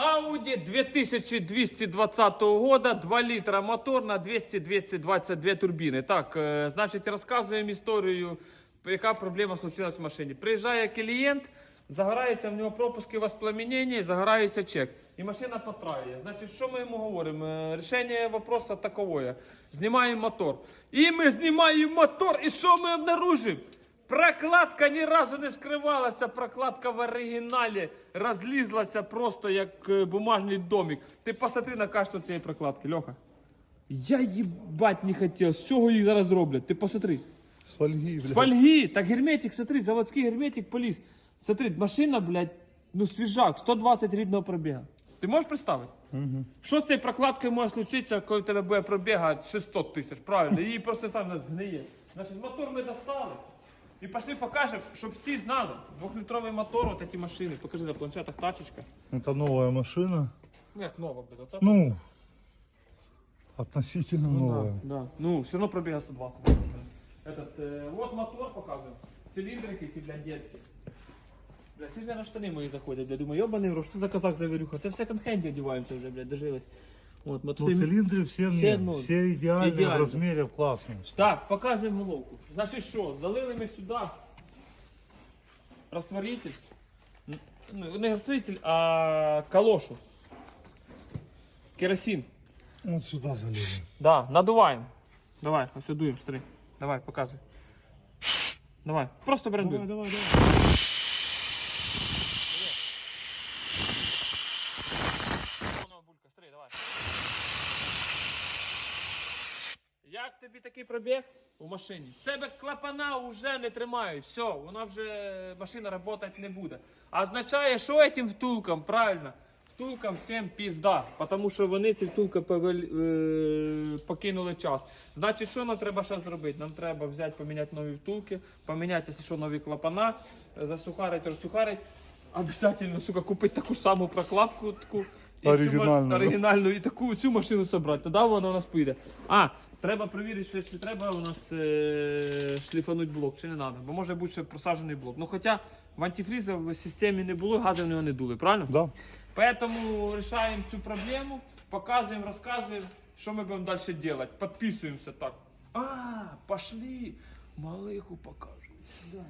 Audi 2220 года, 2 літра мотор на 200-222 турбіни. Так, е, значить, розказуємо історію, яка проблема случилась в машині. Приїжджає клієнт, загорається в нього пропуски воспламенення загорається чек. І машина потрає. Значить, що ми йому говоримо? Е, Рішення вопроса таковое. Знімаємо мотор. І ми знімаємо мотор, і що ми обнаружимо? Прокладка ні разу не вскривалася, прокладка в оригіналі розлізлася просто як е, бумажний домик. Ти посмотри на качество цієї прокладки, Льоха. Я їбать не хотів. З чого їх зараз роблять? Ти посмотри. С фольги, З фольги, так герметик, смотри, заводський герметик поліз. Смотри, машина, блядь, ну свіжак, 120 рідного пробіга. Ти можеш представити? Угу. Що з цією прокладкою може случитися, коли в тебе буде пробіга 600 тисяч, правильно? Її просто сам згниє. Значить, мотор ми достали. І пішли покажемо, щоб всі знали. Двохлітровий мотор, от ці машини. Покажи на планшетах тачечка. Это новая машина. Ну як нова, блядь, оце. Ну, относительно Ну, новая. да, да. Ну, все равно пробега 120. Этот, э, вот мотор показываю. Цилиндрики ці, блядь, детські. Блядь, це ж на штани мої заходять, блядь. Думаю, йобаний в рот, що це за казах завірюха? Це в секонд-хенді одіваємося вже, блядь, дожились. От, мотор. Ну, цилиндры все, Все, ну, все идеальные идеально. в размере, классно. Так, показуємо головку. Значить що, залили ми сюди растворитель. Ну, не растворитель, а калошу. Керосин. Вот сюда залили. Да, надуваємо. Давай, ось дуємо, смотри. Давай, показуй. Давай, просто брендуй. Давай, давай, давай. Як тобі такий пробіг у машині? Тебе клапана вже не тримають, все, вона вже машина працювати не буде. А означає, що цим втулкам, правильно? Втулкам всім пізда, тому що вони ці втулки повел- е, покинули час. Значить, що нам треба зараз зробити? Нам треба взяти, поміняти нові втулки, поміняти, якщо що, нові клапана, е, засухарити, розсухарити. Обязательно, сука, купити таку саму прокладку таку. і Оригінальну, да? оригінальну і таку цю машину собрати. Тоді вона у нас поїде. А, треба перевірити, ще, чи треба у нас е- шліфануть блок, чи не треба. Бо може бути ще просаджений блок. Ну хоча в антифріза в системі не було, гази в нього не дули, правильно? Да. Поэтому решаем цю проблему, показываем, рассказываем, что мы будем дальше делать. Подписываемся так. А, пошли, малыху покажу. Да.